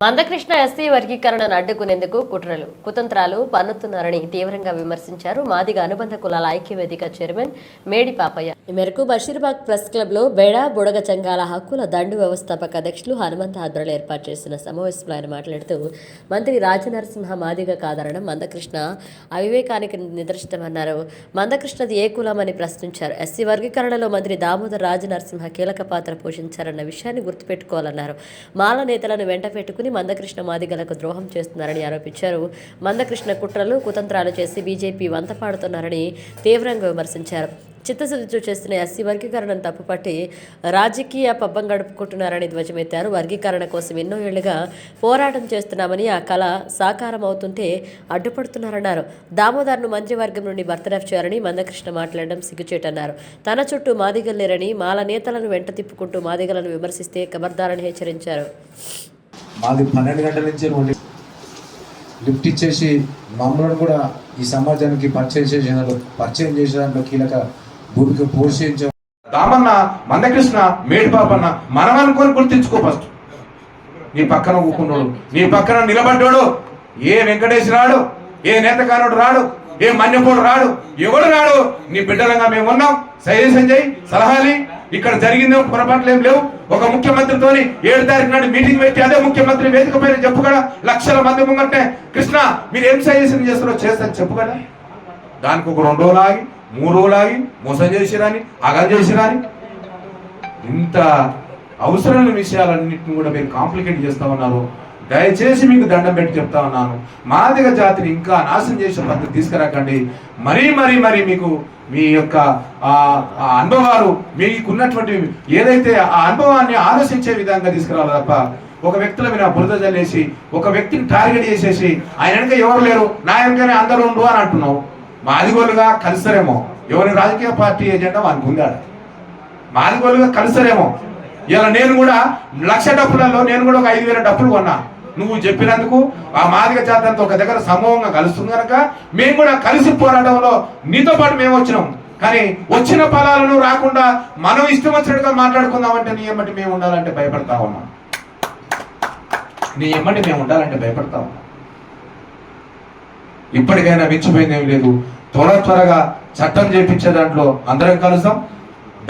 Mandakrishna SC వర్గీకరణను అడ్డుకునేందుకు కుట్రలు కుతంత్రాలు పన్నుతున్నారని తీవ్రంగా విమర్శించారు. మాదిగ అనుబంధ కులాల ఐక్యవేదిక చైర్మన్ మేడి పాపయ్య ఈ మేరకు బషీర్బాగ్ ప్రెస్ క్లబ్లో బేడా బుడగ సంఘాల హక్కుల దండు వ్యవస్థాపక అధ్యక్షులు హనుమంత ఆధ్వర్యంలో ఏర్పాటు చేసిన సమావేశంలో ఆయన మాట్లాడుతూ మంత్రి రాజనరసింహ మాదిగ కాదనడం మందకృష్ణ అవివేకానికి నిదర్శనమన్నారు. మందకృష్ణది ఏ కులమని ప్రశ్నించారు. ఎస్సీ వర్గీకరణలో మంత్రి దామోదర్ రాజనరసింహ కీలక పాత్ర పోషించారన్న విషయాన్ని గుర్తుపెట్టుకోవాలన్నారు. మాల నేతలను వెంట పెట్టుకుని మందకృష్ణ మాదిగలకు ద్రోహం చేస్తున్నారని ఆరోపించారు. మందకృష్ణ కుట్రలు కుతంత్రాలు చేసి బీజేపీ వంతపాడుతున్నారని తీవ్రంగా విమర్శించారు. చిత్తశుద్ధితో చేస్తున్న ఎస్సీ వర్గీకరణను తప్పుపట్టి రాజకీయ పబ్బం గడుపుకుంటున్నారని ధ్వజమెత్తారు. వర్గీకరణ కోసం ఎన్నో ఏళ్ళుగా పోరాటం చేస్తున్నామని ఆ కళ సాకారం అవుతుంటే అడ్డుపడుతున్నారన్నారు. దామోదర్ను మంత్రివర్గం నుండి బర్తరఫ్ చేయాలని మందకృష్ణ మాట్లాడడం సిగ్గుచేటన్నారు. తన చుట్టూ మాదిగలేరని మాల నేతలను వెంట తిప్పుకుంటూ మాదిగలను విమర్శిస్తే ఖబర్దారని హెచ్చరించారు. మాది పన్నెండు గంటల నుంచి లిఫ్ట్ ఇచ్చేసి మమ్మల్ని కూడా ఈ సమాజానికి పరిచయం చేసే పరిచయం చేసే దాంట్లో కీలక భూమిక పోషించే దామన్న మందకృష్ణ మేడిపాపన్న మనం అనుకొని గుర్తించుకో ఫస్ట్ నీ పక్కన ఊకున్నాడు నీ పక్కన నిలబడ్డాడు. ఏ వెంకటేష్ రాడు? ఏ నేతకారుడు రాడు? ఏ మన్యపోడు రాడు? ఎవడు రాడు? నీ బిడ్డలంగా మేము ఉన్నాం. సజెషన్ చేయి సలహాలి ఇక్కడ జరిగిందే పొరపాట్లు ఏం లేవు. ఒక ముఖ్యమంత్రితోని ఏడు తారీఖు నాడు మీటింగ్ పెట్టి అదే ముఖ్యమంత్రి వేదిక పైన చెప్పు కదా. లక్షల మంది ముంగట్టే కృష్ణ మీరు ఏం సజెషన్ చేస్తారో చేస్తాను చెప్పు కదా. దానికి ఒక రెండు రోజులు ఆగి మూడు రోజులు మోసం చేసిరాని అగం చేసిరాని ఇంత అవసరమైన విషయాలన్నింటిని కూడా మీరు కాంప్లికేట్ చేస్తా ఉన్నారు. దయచేసి మీకు దండం పెట్టి చెప్తా ఉన్నాను. మాదిగ జాతిని ఇంకా నాశనం చేసే పద్ధతి తీసుకురాకండి. మరీ మరీ మరీ మీకు మీ యొక్క ఆ అనుభవాలు మీకున్నటువంటి ఏదైతే ఆ అనుభవాన్ని ఆలోచించే విధంగా తీసుకురావాలి తప్ప ఒక వ్యక్తుల మీద బురద జల్లేసి ఒక వ్యక్తిని టార్గెట్ చేసేసి ఆయన వెనక ఎవరు లేరు? నా వెనకనే అందరూ ఉండు అని అంటున్నావు. మాదిగోలుగా కలిస్తారేమో ఎవరి రాజకీయ పార్టీ ఏజెండా వానికి ఉందా మాదిగోలుగా కలిస్తారేమో ఇలా నేను కూడా లక్ష డబ్బులలో నేను కూడా ఒక ఐదు వేల డబ్బులు కొన్నా. నువ్వు చెప్పినందుకు ఆ మాదిగ జాతంతో ఒక దగ్గర సమూహంగా కలుస్తుంది కనుక మేము కూడా కలిసి పోరాటంలో నీతో పాటు మేము వచ్చినాం. కానీ వచ్చిన ఫలాలను రాకుండా మనం ఇష్టం వచ్చినట్టుగా మాట్లాడుకుందామంటే నీ ఎమ్మటి మేము ఉండాలంటే భయపడతా ఉన్నాం. నీ ఎమ్మటి మేము ఉండాలంటే భయపడతా ఉన్నాం. ఇప్పటికైనా మించిపోయింది ఏం లేదు. త్వర త్వరగా చట్టం చేపించే దాంట్లో అందరం కలుస్తాం.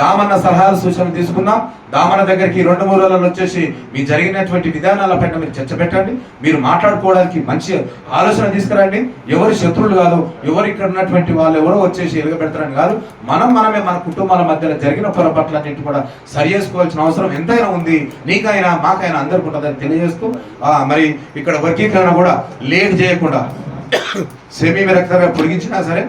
దామన్న సలహాలు సూచనలు తీసుకున్నాం దామన్న దగ్గరికి రెండు మూడు రోజులలో వచ్చేసి మీ జరిగినటువంటి విధానాల పైన మీరు చర్చ పెట్టండి. మీరు మాట్లాడుకోవడానికి మంచి ఆలోచన తీసుకురండి. ఎవరు శత్రువులు కాదు ఎవరు ఇక్కడ ఉన్నటువంటి వాళ్ళు ఎవరో వచ్చేసి ఎలుగబెడతారని కాదు. మనం మనమే మన కుటుంబాల మధ్యలో జరిగిన పొరపాట్లన్నింటి కూడా సరి చేసుకోవాల్సిన అవసరం ఎంతైనా ఉంది. నీకైనా మాకైనా అందరికి ఉంటుందని తెలియజేస్తూ మరి ఇక్కడ వర్గీకరణ కూడా లేట్ చేయకుండా సెమీ విరక్తంగా పొడిగించినా సరే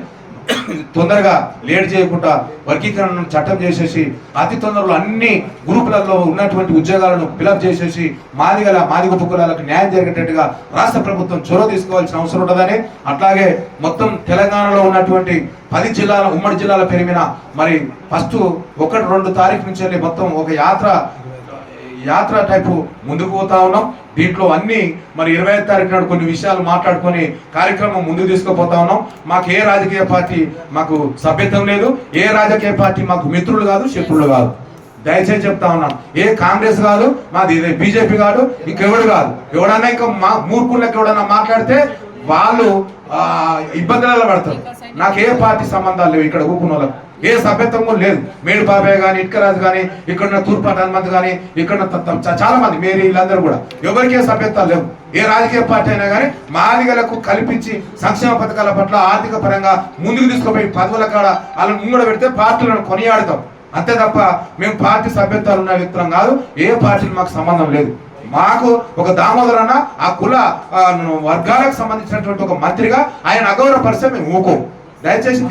తొందరగా లేట్ చేయకుండా వర్గీకరణను చట్టం చేసేసి అతి తొందరలో అన్ని గ్రూపులలో ఉన్నటువంటి ఉద్యోగాలను ఫిలప్ చేసేసి మాదిగల మాదిగ ఉపకులాలకు న్యాయం జరిగేటట్టుగా రాష్ట్ర ప్రభుత్వం చొరవ తీసుకోవాల్సిన అవసరం ఉంటుందని అట్లాగే మొత్తం తెలంగాణలో ఉన్నటువంటి పది జిల్లాల ఉమ్మడి జిల్లాల పెరిగిన మరి ఫస్ట్ ఒకటి రెండు తారీఖు నుంచి మొత్తం ఒక యాత్ర యాత్ర టైపు ముందుకు పోతా ఉన్నాం. దీంట్లో అన్ని మరి ఇరవై ఐదు తారీఖు నాడు కొన్ని విషయాలు మాట్లాడుకొని కార్యక్రమం ముందుకు తీసుకుపోతా ఉన్నాం. మాకు ఏ రాజకీయ పార్టీ మాకు సభ్యత్వం లేదు ఏ రాజకీయ పార్టీ మాకు మిత్రులు కాదు శత్రువులు కాదు. దయచేసి చెప్తా ఉన్నాం. ఏ కాంగ్రెస్ కాదు మాది బీజేపీ కాదు ఇంకెవడు కాదు. ఎవడన్నా ఇంకా మా మూర్ఖులకు ఎవడన్నా మాట్లాడితే వాళ్ళు ఆ, ఇబ్బందులలో పడతారు. నాకు ఏ పార్టీ సంబంధాలు లేవు ఇక్కడ ఊపున వాళ్ళకు. ఏ సభ్యత్వం కూడా లేదు. మేడు బాబాయ్ కానీ ఇటుకరాజు కానీ ఇక్కడ ఉన్న తూర్పాటి హనుమంత్ కానీ ఇక్కడ చాలా మంది మీరు వీళ్ళందరూ కూడా. ఎవరికే సభ్యత్వాలు లేవు. ఏ రాజకీయ పార్టీ అయినా కానీ మాదిగలకు కల్పించి సంక్షేమ పథకాల పట్ల ఆర్థిక పరంగా ముందుకు తీసుకుపోయి పదవుల కాడ వాళ్ళని ముంగడ పెడితే పార్టీలను కొనియాడతాం. అంతే తప్ప మేము పార్టీ సభ్యత్వాలు ఉన్న వ్యక్తులం కాదు ఏ పార్టీకి మాకు సంబంధం లేదు. మాకు ఒక దామోదర్ అన్న ఆ కుల వర్గాలకు సంబంధించినటువంటి ఒక మంత్రిగా ఆయన అగౌరవపరిస్తే మేము ఊకో. దయచేసి